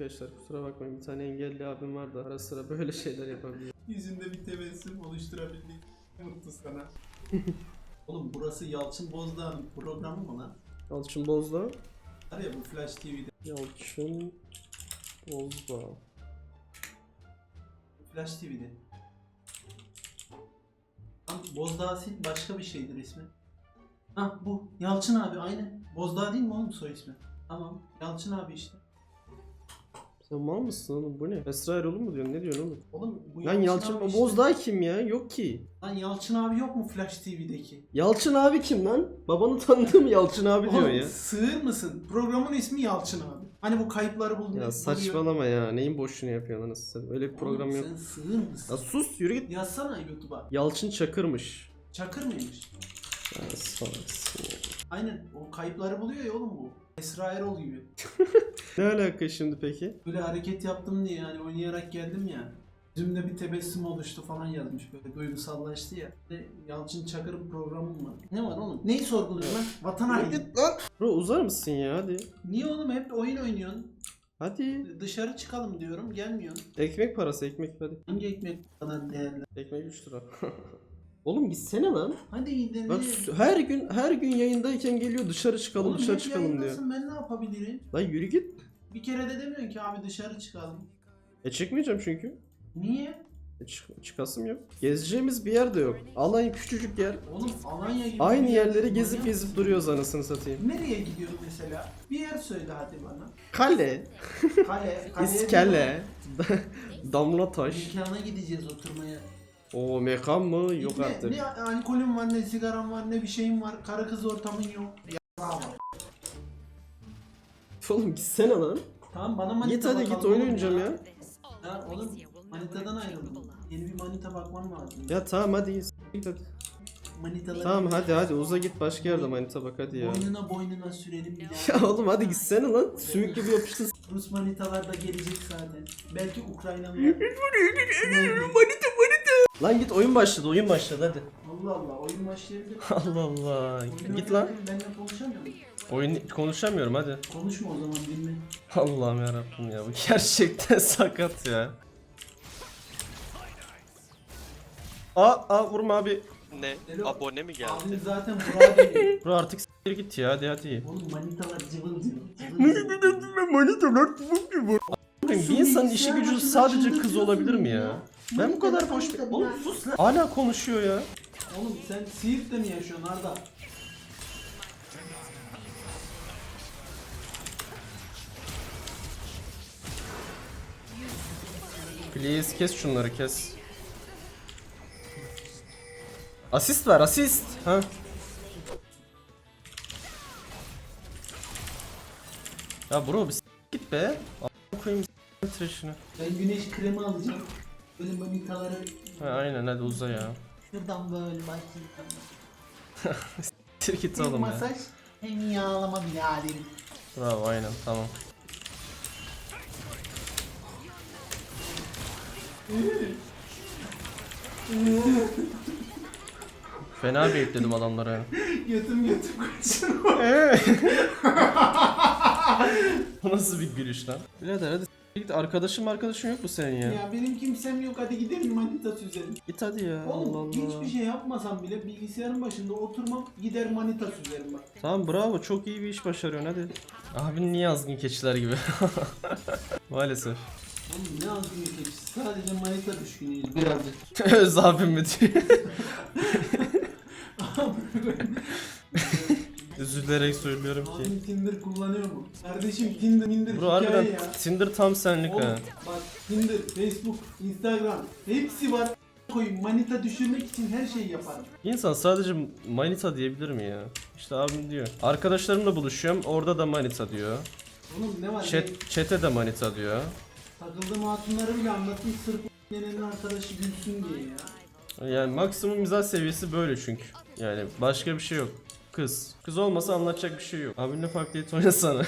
Arkadaşlar kusura bakmayın bir tane engelli abim var da ara sıra böyle şeyler yapabiliyor. Yüzünde bir tebessüm oluşturabildik. Mutlu sana. Oğlum burası Yalçın Bozdağ'ın programı mı lan? Yalçın Bozdağ. Var ya bu Flash TV'de. Yalçın Bozdağ. Flash TV'de. Lan Bozdağ sil başka bir şeydir ismi. Ha bu Yalçın abi aynen. Bozdağ değil mi oğlum soy ismi? Tamam Yalçın abi işte. Sen mal mısın oğlum bu ne? Esra Erol'u mu diyorsun? Ne diyorsun oğlum? Oğlum bu Lan Yalçın abi işte. Bozdağ kim ya? Yok ki. Lan Yalçın abi yok mu Flash TV'deki? Yalçın abi kim lan? Babanı tanıdığım Yalçın abi diyor Oğlum ya. sığır mısın? Programın ismi Yalçın abi. Hani bu kayıpları buldu. Ya saçmalama ya. Neyin boşluğunu yapıyorsun anasını satayım? Öyle bir program yok. Sen sığır mısın? Ya sus yürü git. Yazsana YouTube'a. Yalçın Çakır'mış. Çakır mıymış? Ya salaksın ya. Aynen o kayıpları buluyor ya oğlum bu. Esra Erol gibi. Ne alaka şimdi peki? Böyle hareket yaptım diye yani oynayarak geldim ya. Yüzümde bir tebessüm oluştu falan yazmış böyle duygusallaştı ya. Ne, Yalçın Çakır'ın programı mı? Ne var oğlum? Neyi sorguluyorsun lan? Vatan haini. git lan. Bro uzar mısın ya hadi. Niye oğlum hep oyun oynuyorsun? Hadi. Dışarı çıkalım diyorum gelmiyorsun. Ekmek parası ekmek hadi. Hangi ekmek kadar değerli? Ekmek 3 lira. Oğlum gitsene lan. Hadi gidelim. Bak s- her gün her gün yayındayken geliyor dışarı çıkalım Oğlum dışarı hep çıkalım diyor. yayındasın, Ben ne yapabilirim? Lan yürü git. Bir kere de demiyorsun ki abi dışarı çıkalım. E çıkmayacağım çünkü. Niye? E çık çıkasım yok. Gezeceğimiz bir yer de yok. Alanya küçücük yer. Oğlum Alanya gibi Aynı bir yerleri gezip gezip duruyoruz anasını satayım. Nereye gidiyorsun mesela? Bir yer söyle hadi bana. Kale, Kale, kaleye iskele, damla taş. Mekana gideceğiz oturmaya. O mekan mı? Yok ne, artık. Ne alkolün var, ne sigaran var, ne bir şeyin var. Karı kız ortamın yok. Ya. Oğlum gitsene lan. Tamam bana manita Git hadi git oynayacağım ya. Ya oğlum manitadan ayrıldım. Yeni bir manita bakmam lazım. Ya tamam hadi. git hadi. Manitaları Tamam hadi hadi uza git başka yerde manita bak hadi ya. Boynuna boynuna sürelim bir daha. Ya oğlum hadi gitsene lan. Sümük gibi yapıştın. Rus manitalar da gelecek zaten. Belki Ukraynalı. manita manita. Lan git oyun başladı oyun başladı hadi. Allah Allah oyun başlayabilir. Allah Allah. Oyun Git lan. Benimle konuşamıyor musun? Oyun konuşamıyorum hadi. Konuşma o zaman dinle. Allah'ım yarabbim ya bu gerçekten sakat ya. Aa, aa vurma abi. Ne? Alo. Abone mi geldi? Abimiz zaten Burak'a dönüyor. Bro artık s**tir git ya hadi hadi. Oğlum manitalar cıvıl cıvıl. cıvıl cıvıl. manitalar Bir insanın işi gücü sadece kız olabilir mi ya? Ben bu kadar boş bir... Oğlum sus lan. Hala konuşuyor ya. Oğlum sen Siirt'te mi yaşıyorsun Arda? Please kes şunları kes. Asist ver asist. Ha. Ya bro bir git be. A**ına koyayım s- tıraşını. Ben güneş kremi alacağım. Böyle manitaları Ha, aynen hadi uza ya. şuradan böyle başlayacağım. Tir git Hem oğlum ya. masaj hem yağlama biraderim. Bravo aynen tamam. Fena beyitledim adamları. Götüm götüm kaçın. Bu nasıl bir gülüş lan? Birader hadi git arkadaşım arkadaşın yok mu senin ya? Ya benim kimsem yok hadi gidelim manita süzelim. Git hadi ya Oğlum Allah Allah. hiçbir şey yapmasam bile bilgisayarın başında oturmam gider manita süzerim bak. Tamam bravo çok iyi bir iş başarıyorsun hadi. Abin niye azgın keçiler gibi? Maalesef. Oğlum ne azgın keçisi sadece manita düşkünüyüz birazcık. Öz abim mi diyor. Üzülerek söylüyorum ki. Abim Tinder kullanıyor mu? Kardeşim Tinder, Tinder Bro hikaye harbiden ya. Tinder tam senlik Oğlum ha. bak Tinder, Facebook, Instagram hepsi var. Koyun manita düşürmek için her şeyi yaparım. İnsan sadece manita diyebilir mi ya? İşte abim diyor. Arkadaşlarımla buluşuyorum orada da manita diyor. Oğlum ne var? Chat, ne? chat'e de manita diyor. Takıldığım hatunları bile anlatmış sırf nenenin arkadaşı gülsün diye ya. Yani maksimum mizah seviyesi böyle çünkü. Yani başka bir şey yok. Kız. Kız olmasa anlatacak bir şey yok. Abinle Five Dates oynasana.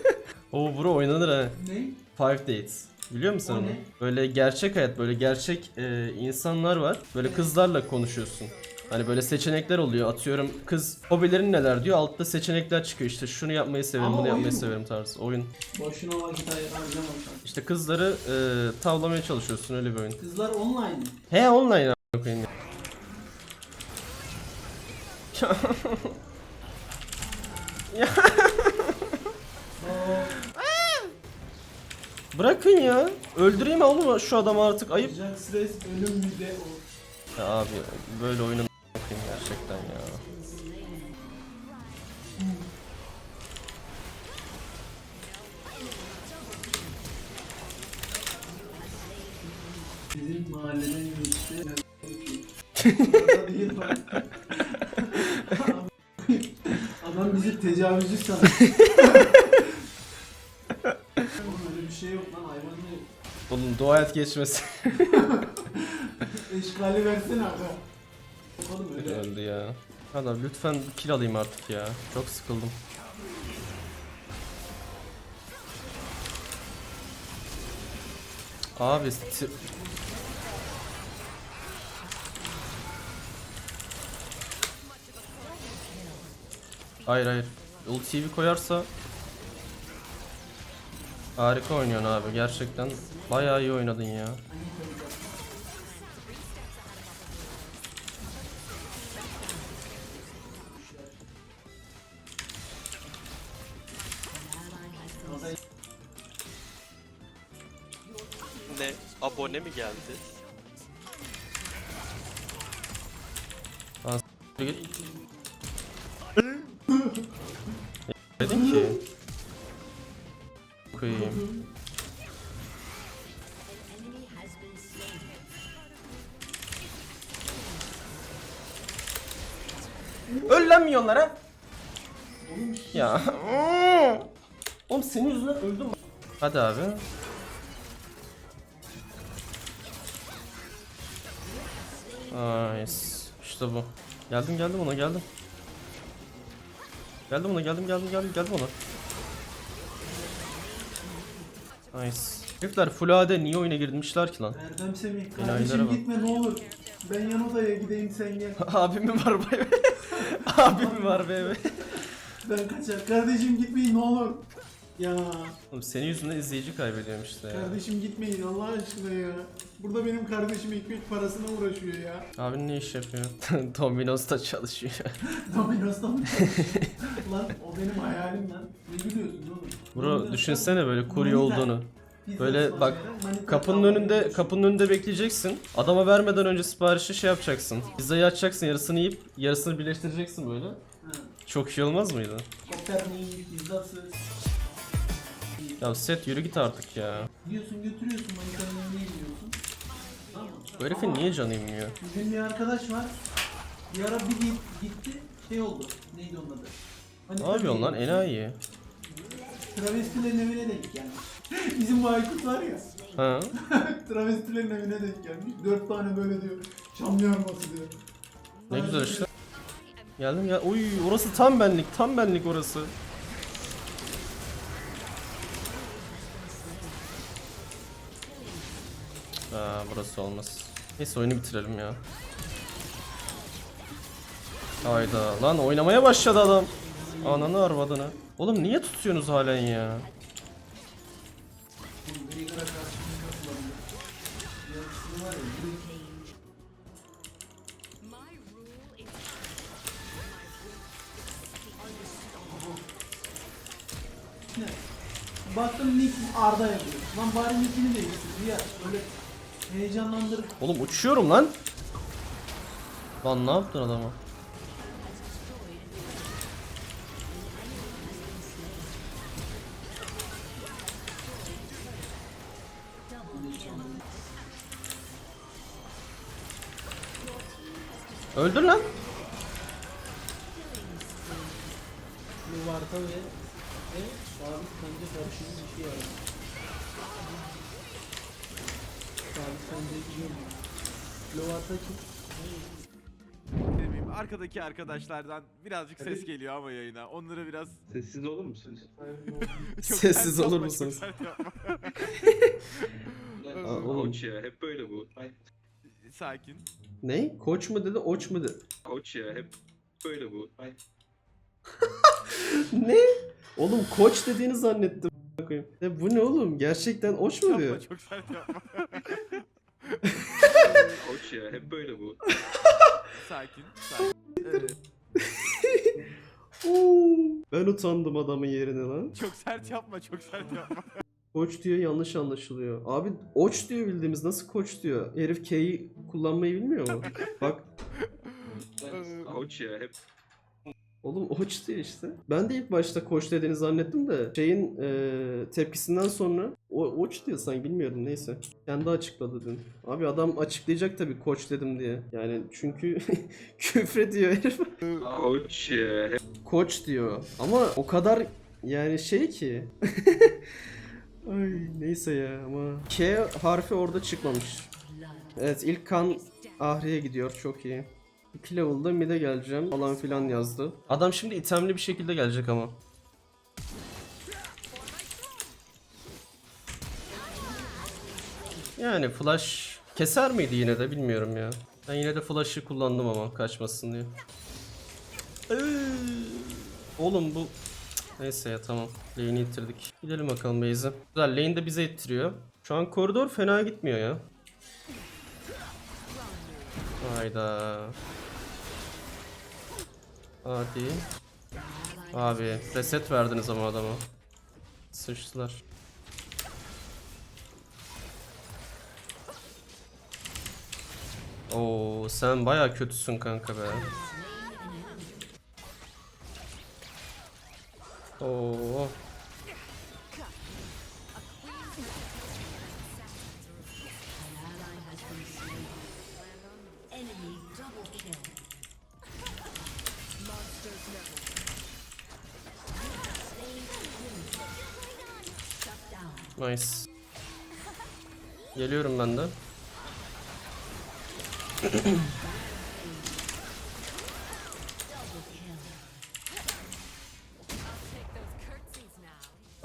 Oo bro oynanır ha. Ne? Five Dates. Biliyor musun O onu? ne? Böyle gerçek hayat, böyle gerçek e, insanlar var. Böyle kızlarla konuşuyorsun. Hani böyle seçenekler oluyor. Atıyorum kız hobilerin neler diyor. Altta seçenekler çıkıyor işte. Şunu yapmayı severim, Ama bunu yapmayı mu? severim tarzı. Oyun. Boşuna vakit ayır harcamam sen. İşte kızları e, tavlamaya çalışıyorsun öyle bir oyun. Kızlar online mi? He online a**ına koyayım ya. Ya. Oo, Bırakın ya. Öldüreyim oğlum şu adamı artık ayıp. stres ölüm o. Ya abi böyle oyunun a**ayım gerçekten ya. Bizim mahalleden geçti. Adam bizi tecavüzcü sanır. Oğlum öyle bir şey yok lan hayvan değil. Oğlum dua et geçmesin. Eşkali versene aga. Oğlum öyle. Öldü ya. Hadi lütfen kill alayım artık ya. Çok sıkıldım. Abi sti- Hayır hayır. Ultiyi koyarsa Harika oynuyorsun abi gerçekten. Bayağı iyi oynadın ya. Ne? Abone mi geldi? Dedin ki. Koyayım. Öl lan milyonlara. Ya. Oğlum senin yüzünden öldüm. Hadi abi. Nice. İşte bu. Geldim geldim ona geldim. Geldim ona geldim geldim geldim geldim ona. Nice. Herifler full AD niye oyuna girmişler ki lan? Erdem Semih kardeşim bak. gitme ne olur. Ben yan odaya gideyim sen gel. Abim mi var be? Abim mi var be? Ben kaçar. Kardeşim gitmeyin ne olur. Ya Oğlum senin yüzünden izleyici kaybediyorum işte ya. kardeşim gitmeyin Allah aşkına ya. Burada benim kardeşim ekmek parasına uğraşıyor ya. Abin ne iş yapıyor? Domino's'ta çalışıyor. Domino's'ta mı çalışıyor? Lan o benim hayalim lan. Ne gülüyorsun oğlum? Bro düşünsene böyle kurye manita, olduğunu. pizza Böyle bak manita kapının kavga önünde ediyor. kapının önünde bekleyeceksin. Adama vermeden önce siparişi şey yapacaksın. Pizzayı açacaksın, yarısını yiyip yarısını birleştireceksin böyle. Ha. Çok iyi olmaz mıydı? Pizzası. Ya set yürü git artık ya. Yiyorsun götürüyorsun manitanın önüne. Tamam mı? Bu herifin niye canı inmiyor? Bizim bir arkadaş var. Bir ara bir git, gitti şey oldu. Neydi onun adı? Hani Ne yapıyorsun lan enayi? Travestilerin evine denk gelmiş. Bizim bu Aykut var ya. Ha? Travestilerin evine denk gelmiş. Dört tane böyle diyor. Şam yarması diyor. Ne güzel işte. Geldim ya. Uy orası tam benlik, tam benlik orası. Aa burası olmaz. Neyse oyunu bitirelim ya. Hayda lan oynamaya başladı adam. Ananı arvadını. Oğlum niye tutuyorsunuz halen ya? Baktım Nick Arda yapıyor. Lan bari Nick'ini değiştir. Ya böyle heyecanlandırıp Oğlum uçuyorum lan. Lan ne yaptın adama? Öldür lan. Ve ve sabit kanca karışımı bir şey. Sabit kim? demeyeyim. Arkadaki arkadaşlardan birazcık ses geliyor ama yayına. Onları biraz Sessiz olur musunuz? çok Sessiz sert olur yapma, musunuz? sert yapma. oğlum. Koç ya hep böyle bu. Sakin. Ne? Koç mu dedi, oç mu dedi? Koç ya hep böyle bu. Ay. ne? Oğlum koç dediğini zannettim. E bu ne oğlum? Gerçekten oç mu diyor? Yapma çok sert yapma. Koç ya hep böyle bu. sakin sakin. Evet, ben utandım adamın yerine lan. çok sert yapma çok sert yapma. Koç diyor yanlış anlaşılıyor. Abi oç diyor bildiğimiz nasıl koç diyor. Herif K'yi kullanmayı bilmiyor mu? Bak Koç ya hep oğlum oç diyor işte. Ben de ilk başta koç dediğini zannettim de şeyin e, tepkisinden sonra o, oç diyor sanki bilmiyorum neyse. Kendi açıkladı dün. Abi adam açıklayacak tabii koç dedim diye. Yani çünkü küfrediyor herif. Koç ya hep Koç diyor. Ama o kadar yani şey ki. Ay neyse ya ama K harfi orada çıkmamış. Evet ilk kan Ahri'ye gidiyor çok iyi. 2 level'da mid'e geleceğim falan filan yazdı. Adam şimdi itemli bir şekilde gelecek ama. Yani flash keser miydi yine de bilmiyorum ya. Ben yine de flash'ı kullandım ama kaçmasın diye. Oğlum bu Neyse ya tamam. Lane'i ittirdik. Gidelim bakalım base'e. Güzel lane de bize ittiriyor. Şu an koridor fena gitmiyor ya. Hayda. Hadi. Abi reset verdiniz ama adama. Sıçtılar. Oo sen baya kötüsün kanka be. Oo. Nice. Geliyorum ben de.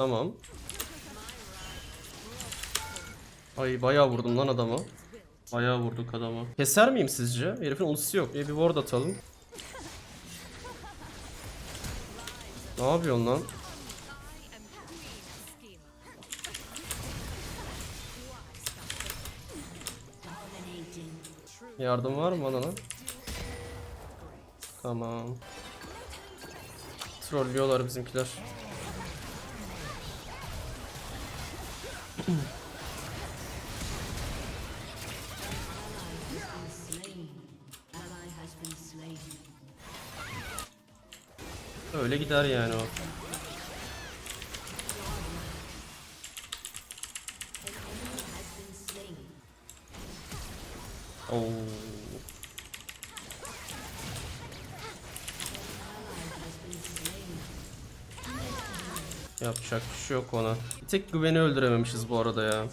Tamam. Ay bayağı vurdum lan adama. Bayağı vurduk adama. Keser miyim sizce? Herifin ultisi yok. İyi bir ward atalım. Ne yapıyorsun lan? Yardım var mı bana lan? Tamam. Trollüyorlar bizimkiler. Öyle gider yani o. Oo. Yapacak bir şey yok ona. Bir tek güveni öldürememişiz bu arada ya.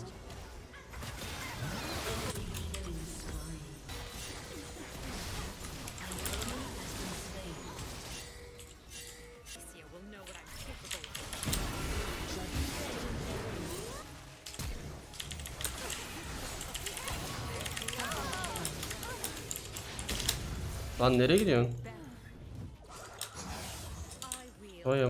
Lan nereye gidiyorsun? Vay ya.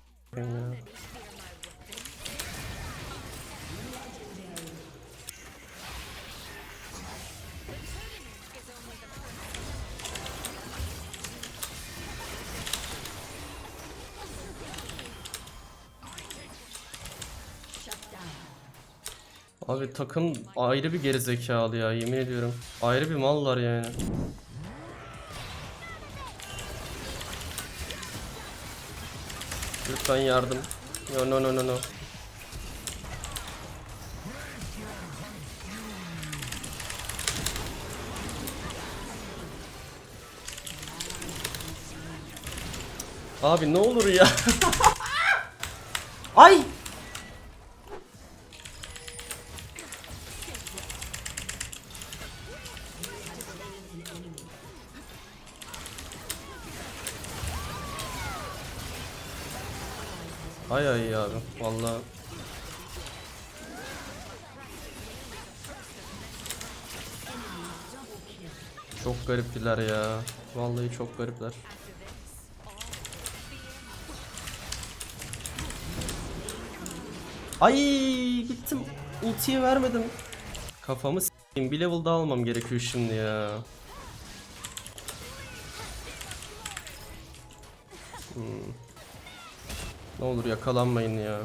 Abi takım ayrı bir gerizekalı ya yemin ediyorum. Ayrı bir mallar yani. Lütfen yardım. No no no no no. Abi ne olur ya. Ay! Ay ay abi vallahi. Çok gariptiler ya. Vallahi çok garipler. Ay gittim. Ultiyi vermedim. Kafamı s**eyim. Bir level daha almam gerekiyor şimdi ya. Hmm. Ne olur yakalanmayın ya.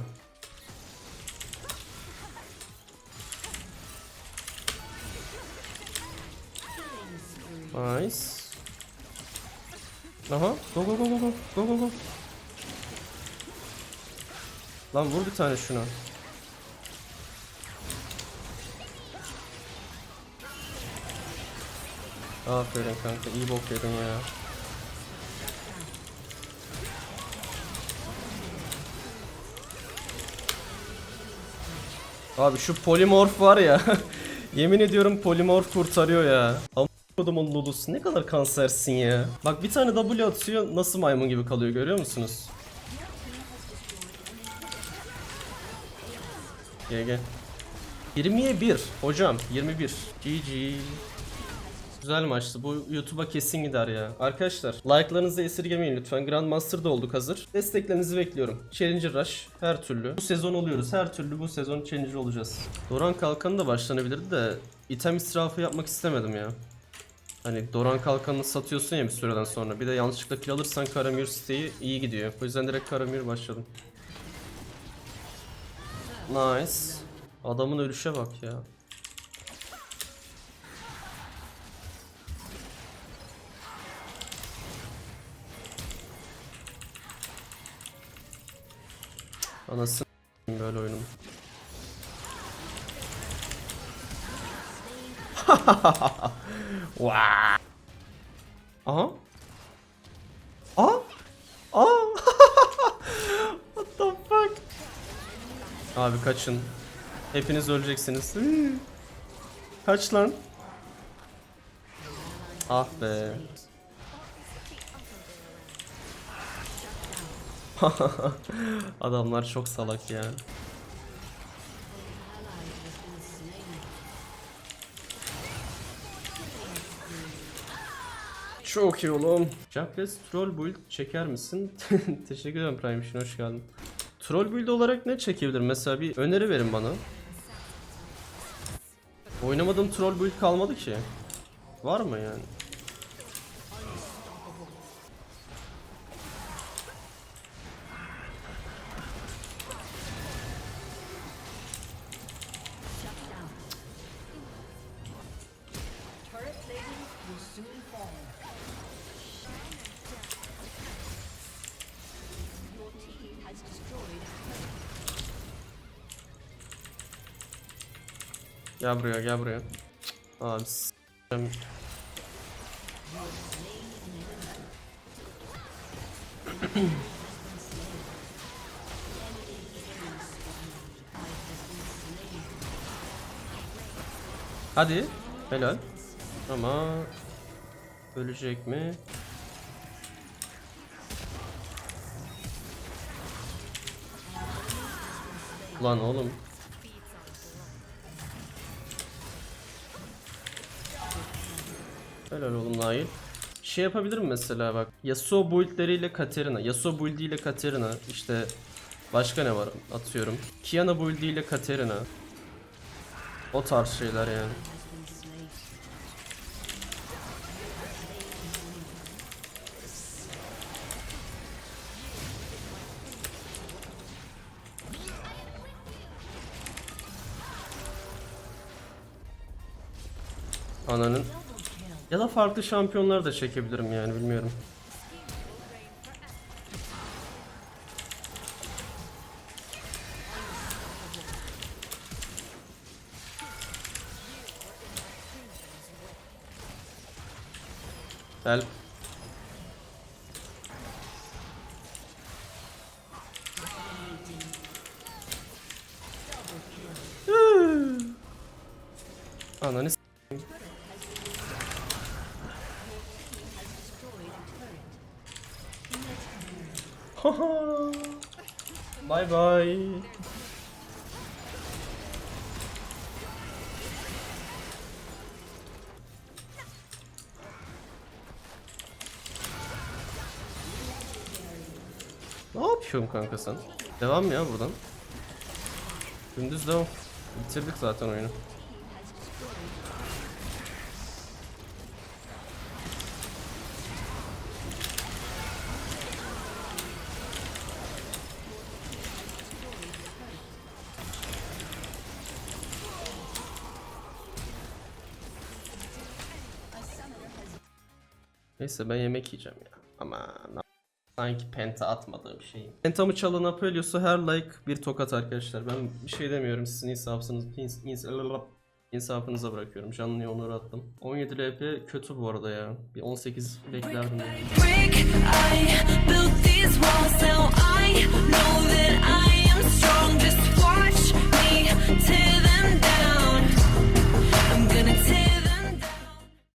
Nice. Aha. Go go go go go. Go go go. Lan vur bir tane şuna. Aferin kanka iyi bok yedin ya. Abi şu polimorf var ya. Yemin ediyorum polimorf kurtarıyor ya. Kodumun Lulus ne kadar kansersin ya. Bak bir tane W atıyor nasıl maymun gibi kalıyor görüyor musunuz? GG. 20'ye 1 hocam 21. GG. Güzel maçtı. Bu YouTube'a kesin gider ya. Arkadaşlar like'larınızı esirgemeyin lütfen. Grandmaster'da olduk hazır. Desteklerinizi bekliyorum. Challenger Rush her türlü. Bu sezon oluyoruz. Her türlü bu sezon Challenger olacağız. Doran Kalkanı da başlanabilirdi de item israfı yapmak istemedim ya. Hani Doran Kalkanını satıyorsun ya bir süreden sonra. Bir de yanlışlıkla kill alırsan Karamür siteyi iyi gidiyor. O yüzden direkt Karamür başladım. Nice. Adamın ölüşe bak ya. Anasını böyle oyunum. Aha. Aa. Aa. What the fuck? Abi kaçın. Hepiniz öleceksiniz. Kaç lan. Ah be. Adamlar çok salak ya. Çok iyi oğlum. Jacques troll build çeker misin? Teşekkür ederim Prime için hoş geldin. Troll build olarak ne çekebilir? Mesela bir öneri verin bana. Oynamadığım troll build kalmadı ki. Var mı yani? Gel buraya gel buraya. Abi s**eyim. Hadi. Helal. Ama ölecek mi? Lan oğlum. Helal oğlum Nail. Şey yapabilirim mesela bak. Yasuo buildleriyle Katarina. Yasuo buildiyle Katarina. İşte başka ne var atıyorum. Kiana buildiyle Katarina. O tarz şeyler yani. Ananın. Ya da farklı şampiyonlar da çekebilirim yani bilmiyorum. Gel. Ananı bye bye. Ne yapıyorsun kanka sen? Devam ya buradan. Gündüz devam. Bitirdik zaten oyunu. Neyse ben yemek yiyeceğim ya. Ama Sanki penta atmadığım şey. Pentamı çalan Aphelios'a her like bir tokat arkadaşlar. Ben bir şey demiyorum. Sizin insafınız, ins, ins, bırakıyorum. Canlıya onur attım. 17 LP kötü bu arada ya. Bir 18 beklerdim. yani. brick.